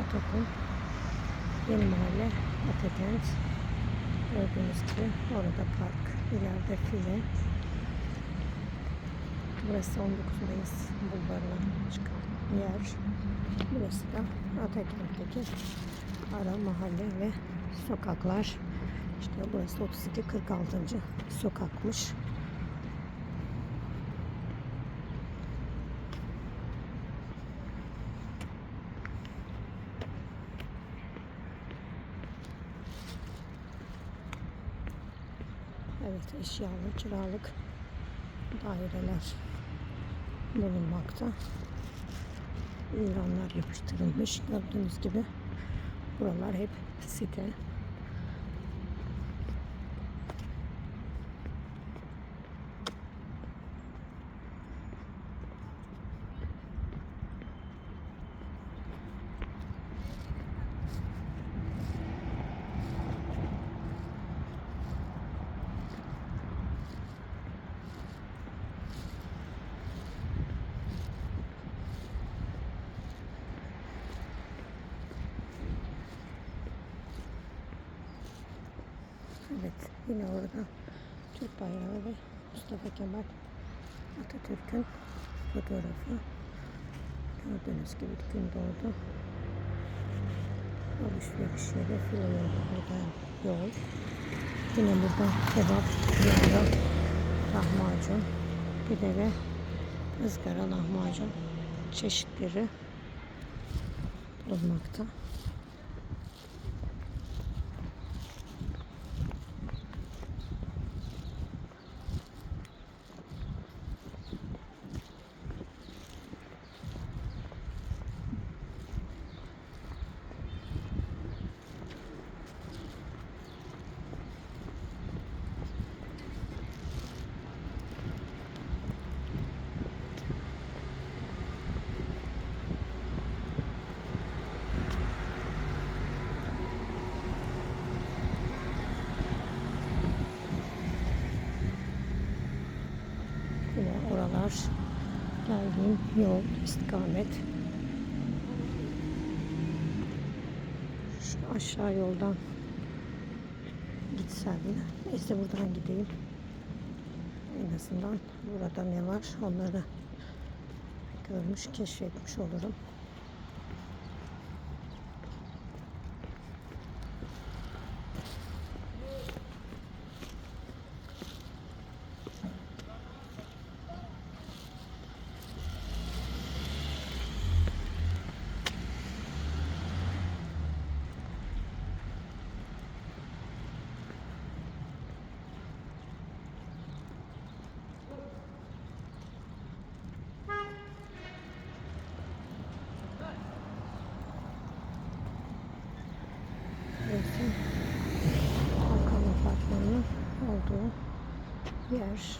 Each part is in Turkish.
Otokul. Yeni mahalle Atakent. Gördüğünüz gibi orada park. ileride file. Burası 19 Mayıs bulvarına çıkan yer. Burası da Atakent'teki ara mahalle ve sokaklar. İşte burası 32 46. sokakmış. Evet eşyalı kiralık daireler bulunmakta. İlanlar yapıştırılmış. Gördüğünüz gibi buralar hep site. Evet yine orada Türk bayrağı ve Mustafa Kemal Atatürk'ün fotoğrafı. Gördüğünüz gibi gün doğdu. Alışveriş yeri filo yolu buradan yol. Yine burada kebap, yağla, lahmacun, pide ve ızgara lahmacun çeşitleri bulunmakta. Yine oralar geldiğim yol istikamet. Şu aşağı yoldan gitsem neyse buradan gideyim. En azından burada ne var onları görmüş keşfetmiş olurum. Burası Hakan Apartmanı'nın olduğu yer.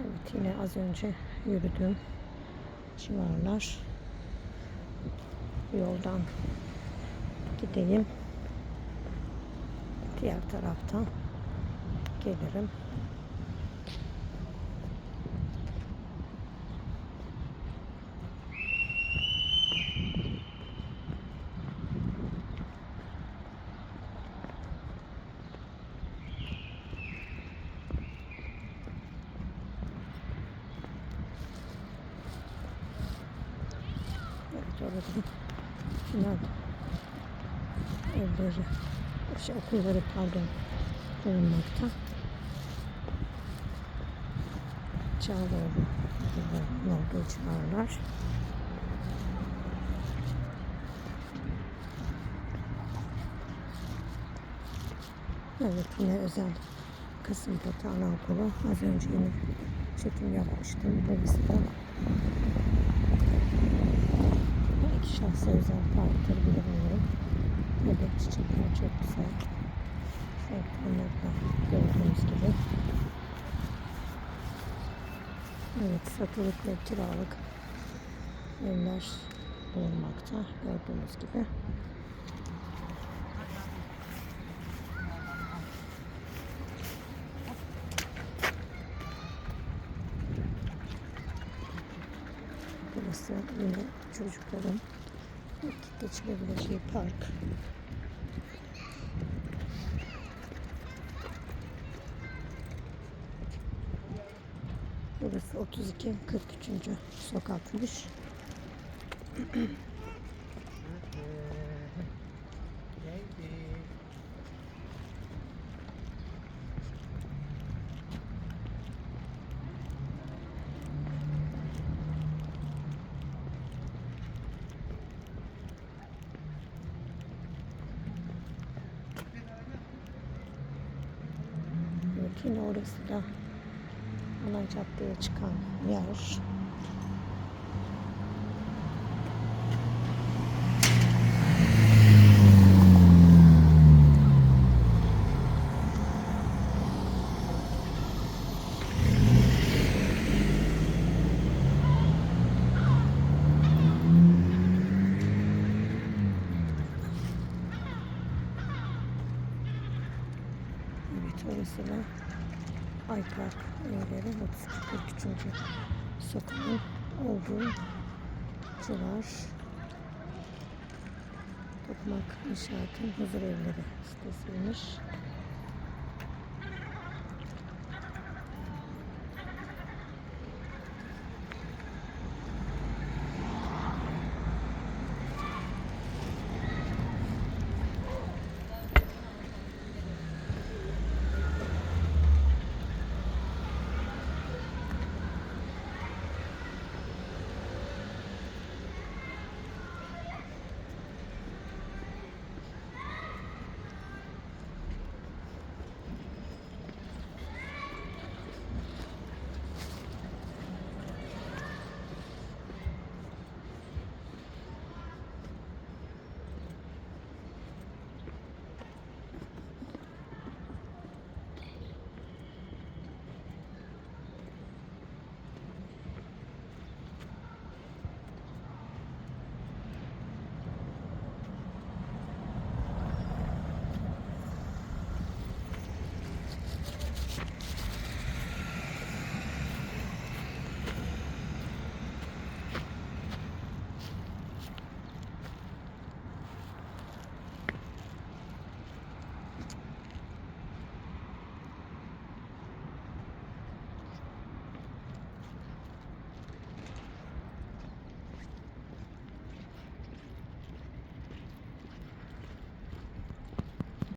Evet yine az önce yürüdüğüm civarlar. Yoldan gideyim. Diğer taraftan gelirim. Orada final evleri, şey, okulları pardon bulunmakta. Çağlaoğlu okullarının olduğu civarlar. Evet yine özel Kasımpatı Anaokulu. Az önce yine çekim yapmıştım. Burası da şahsa özel parktır bilemiyorum. Evet çiçekler çok güzel. Da gördüğünüz gibi. Evet satılık ve kiralık evler bulunmakta gördüğünüz gibi. Burası yine çocukların Vakit geçirebileceği park. Burası 32 43. sokakmış. Evet, yine orası da ana caddeye çıkan yer. Evet orası da Aypark evleri 32 43. sokağın olduğu civar. Tokmak İnşaat'ın huzur evleri sitesiymiş.